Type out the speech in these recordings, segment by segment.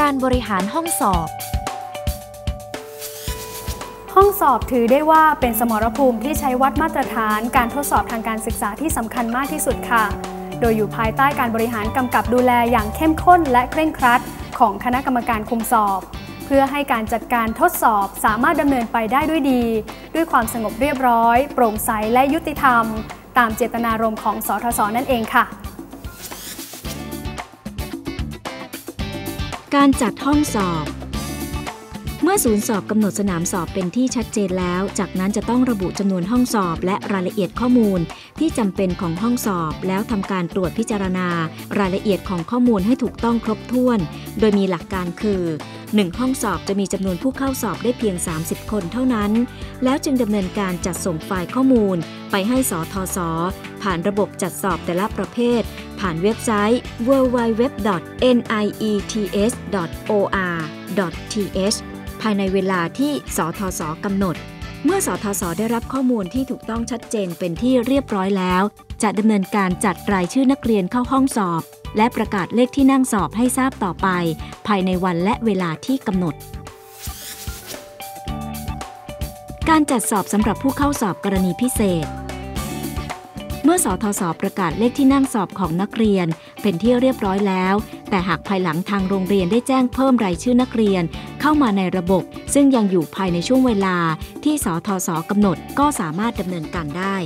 การบริหารห้องสอบ ห้องสอบถือได้ว่าเป็นสมรภูมิที่ใช้วัดมาตรฐานการทดสอบทางการศึกษาที่สำคัญมากที่สุดค่ะ โดยอยู่ภายใต้การบริหารกำกับดูแลอย่างเข้มข้นและเคร่งครัด ของคณะกรรมการคุมสอบ เพื่อให้การจัดการทดสอบสามารถดำเนินไปได้ด้วยดี ด้วยความสงบเรียบร้อย โปร่งใสและยุติธรรม ตามเจตนารมณ์ของสทศนั่นเองค่ะ การจัดห้องสอบ เมื่อศูนย์สอบกำหนดสนามสอบเป็นที่ชัดเจนแล้ว จากนั้นจะต้องระบุจำนวนห้องสอบและรายละเอียดข้อมูล ที่จำเป็นของห้องสอบ แล้วทำการตรวจพิจารณา รายละเอียดของข้อมูลให้ถูกต้องครบถ้วน โดยมีหลักการคือ1ห้องสอบจะมีจำนวนผู้เข้าสอบได้เพียง 30 คนเท่านั้น แล้วจึงดำเนินการจัดส่งไฟล์ข้อมูล ไปให้สทศผ่านระบบจัดสอบแต่ละประเภท ผ่านเว็บไซต์ www.niets.or.th ภายในเวลาที่สทศกำหนด เมื่อสทศได้รับข้อมูลที่ถูกต้องชัดเจนเป็นที่เรียบร้อยแล้ว จะดำเนินการจัดรายชื่อนักเรียนเข้าห้องสอบ และประกาศเลขที่นั่งสอบให้ทราบต่อไป ภายในวันและเวลาที่กำหนดการจัดสอบสำหรับผู้เข้าสอบกรณีพิเศษ มื่อสอทศประกาศเลขที่นั่งสอบของนักเรียน เป็นที่เรียบร้อยแล้ว แต่หากภายหลังทางโรงเรียนได้แจ้งเพิ่มรายชื่อนักเรียน เข้ามาในระบบ ซึ่งยังอยู่ภายในช่วงเวลา ที่สอทศกำหนดก็สามารถดำเนินการได้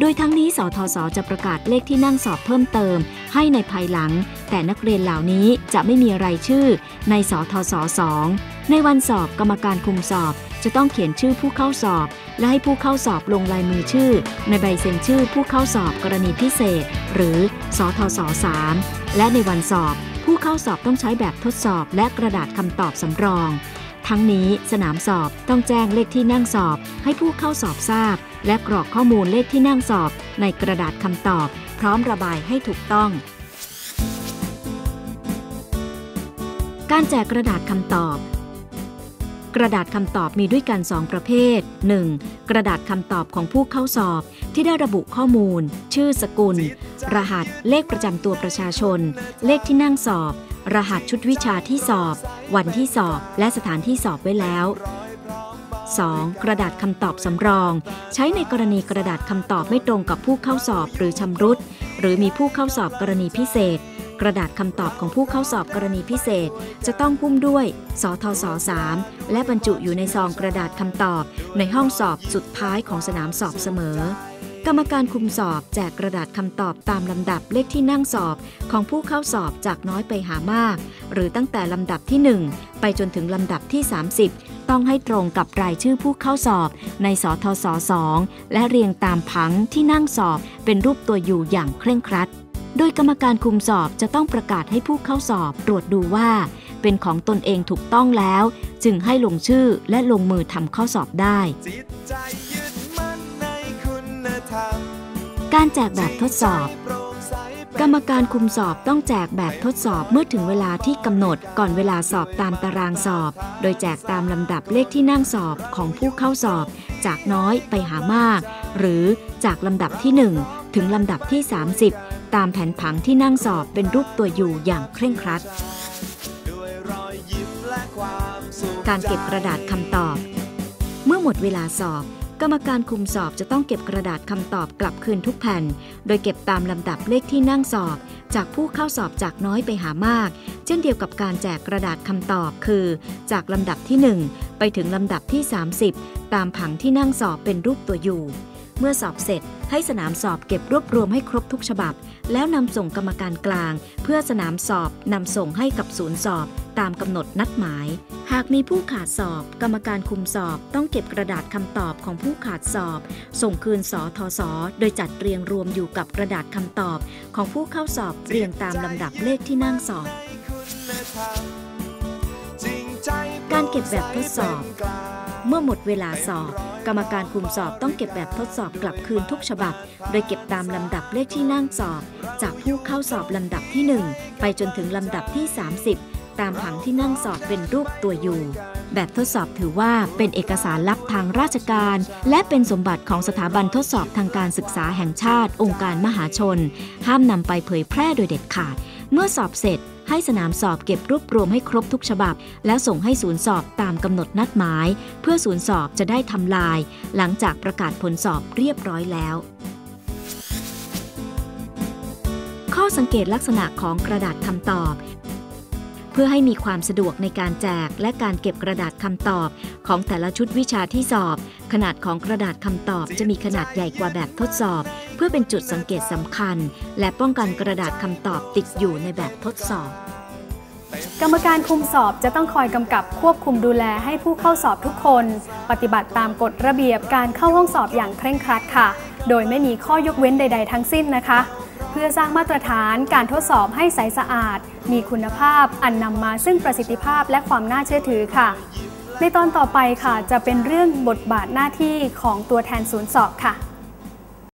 โดยทั้งนี้สทศจะประกาศเลขที่นั่งสอบเพิ่มเติม ให้ในภายหลัง แต่นักเรียนเหล่านี้จะไม่มีรายชื่อ ในสทศ2ในวันสอบกรรมการคุมสอบ จะต้องเขียนชื่อผู้เข้าสอบ และให้ผู้เข้าสอบลงลายมือชื่อ ในใบเซ็นชื่อผู้เข้าสอบกรณีพิเศษ หรือสทศ3และในวันสอบ ผู้เข้าสอบต้องใช้แบบทดสอบและกระดาษคำตอบสำรอง ทั้งนี้สนามสอบต้องแจ้งเลขที่นั่งสอบ ให้ผู้เข้าสอบทราบ และกรอกข้อมูลเลขที่นั่งสอบ ในกระดาษคำตอบ พร้อมระบายให้ถูกต้องการแจกกระดาษคำตอบ กระดาษคำตอบมีด้วยกัน 2 ประเภท 1. กระดาษคำตอบของผู้เข้าสอบที่ได้ระบุข้อมูล ชื่อสกุล รหัส เลขประจำตัวประชาชน เลขที่นั่งสอบ รหัสชุดวิชาที่สอบ วันที่สอบ และสถานที่สอบไว้แล้ว 2. กระดาษคำตอบสำรอง ใช้ในกรณีกระดาษคำตอบไม่ตรงกับผู้เข้าสอบหรือชำรุด หรือมีผู้เข้าสอบกรณีพิเศษ กระดาษคำตอบของผู้เข้าสอบกรณีพิเศษ จะต้องหุ้มด้วย สทศ3และบรรจุอยู่ในซองกระดาษคำตอบ ในห้องสอบสุดท้ายของสนามสอบเสมอ กรรมการคุมสอบแจกกระดาษคำตอบตามลำดับเลขที่นั่งสอบของผู้เข้าสอบจากน้อยไปหามาก หรือตั้งแต่ลำดับที่ 1 ไปจนถึงลำดับที่ 30 ต้องให้ตรงกับรายชื่อผู้เข้าสอบ ในสทศ2และเรียงตามผังที่นั่งสอบเป็นรูปตัวอยู่อย่างเคร่งครัด โดยกรรมการคุมสอบจะต้องประกาศให้ผู้เข้าสอบตรวจดูว่า เป็นของตนเองถูกต้องแล้ว จึงให้ลงชื่อและลงมือทำข้อสอบได้จิตใจยึดมั่นในคุณธรรมการแจกแบบทดสอบโปร่งใสกรรมการคุมสอบต้องแจกแบบทดสอบเมื่อถึงเวลาที่กำหนดก่อนเวลาสอบตามตารางสอบ โดยแจกตามลำดับเลขที่นั่งสอบของผู้เข้าสอบ จากน้อยไปหามาก หรือจากลำดับที่ 1 ถึงลำดับที่ 30 ตามแผนผังที่นั่งสอบเป็นรูปตัวอยู่อย่างเคร่งครัดดรยยาการเก็บกระดาษคำตอบ เมื่อหมดเวลาสอบ กรรมการคุมสอบจะต้องเก็บกระดาษคำตอบกลับคืนทุกแผ่น โดยเก็บตามลำดับเลขที่นั่งสอบ จากผู้เข้าสอบจากน้อยไปหามาก เช่นเดียวกับการแจกกระดาษคำตอบคือ จากลำดับที่ 1 ไปถึงลำดับที่ 30 ตามผังที่นั่งสอบเป็นรูปตัวอยู่ เมื่อสอบเสร็จให้สนามสอบเก็บรวบรวมให้ครบทุกฉบับ แล้วนำส่งกรรมการกลาง เพื่อสนามสอบนำส่งให้กับศูนย์สอบ ตามกำหนดนัดหมาย หากมีผู้ขาดสอบ กรรมการคุมสอบ ต้องเก็บกระดาษคำตอบของผู้ขาดสอบ ส่งคืนสทศโดยจัดเรียงรวมอยู่กับกระดาษคำตอบ ของผู้เข้าสอบเรียงตามลำดับเลขที่นั่งสอบคุณธรรมจริงใจการเก็บแบบทดสอบกลาง เมื่อหมดเวลาสอบ กรรมการคุมสอบต้องเก็บแบบทดสอบกลับคืนทุกฉบับ โดยเก็บตามลำดับเลขที่นั่งสอบ จากผู้เข้าสอบลำดับที่ 1 ไปจนถึงลำดับที่ 30 ตามผังที่นั่งสอบเป็นรูปตัวอยู่ แบบทดสอบถือว่าเป็นเอกสารลับทางราชการ และเป็นสมบัติของสถาบันทดสอบทางการศึกษาแห่งชาติ องค์การมหาชน ห้ามนำไปเผยแพร่โดยเด็ดขาด เมื่อสอบเสร็จให้สนามสอบเก็บรวบรวมให้ครบทุกฉบับ แล้วส่งให้ศูนย์สอบตามกำหนดนัดหมาย เพื่อศูนย์สอบจะได้ทำลาย หลังจากประกาศผลสอบเรียบร้อยแล้ว ข้อสังเกตลักษณะของกระดาษคำตอบ เพื่อให้มีความสะดวกในการแจกและการเก็บกระดาษคำตอบ ของแต่ละชุดวิชาที่สอบ ขนาดของกระดาษคำตอบจะมีขนาดใหญ่กว่าแบบทดสอบเพื่อเป็นจุดสังเกตสำคัญ และป้องกันกระดาษคำตอบติดอยู่ในแบบทดสอบ กรรมการคุมสอบจะต้องคอยกำกับควบคุมดูแลให้ผู้เข้าสอบทุกคน ปฏิบัติตามกฎระเบียบการเข้าห้องสอบอย่างเคร่งครัดค่ะ โดยไม่มีข้อยกเว้นใด ๆ ทั้งสิ้นนะคะ เพื่อสร้างมาตรฐานการทดสอบให้ใสสะอาด มีคุณภาพอันนำมาซึ่งประสิทธิภาพและความน่าเชื่อถือค่ะในตอนต่อไปค่ะ จะเป็นเรื่องบทบาทหน้าที่ของตัวแทนศูนย์สอบค่ะ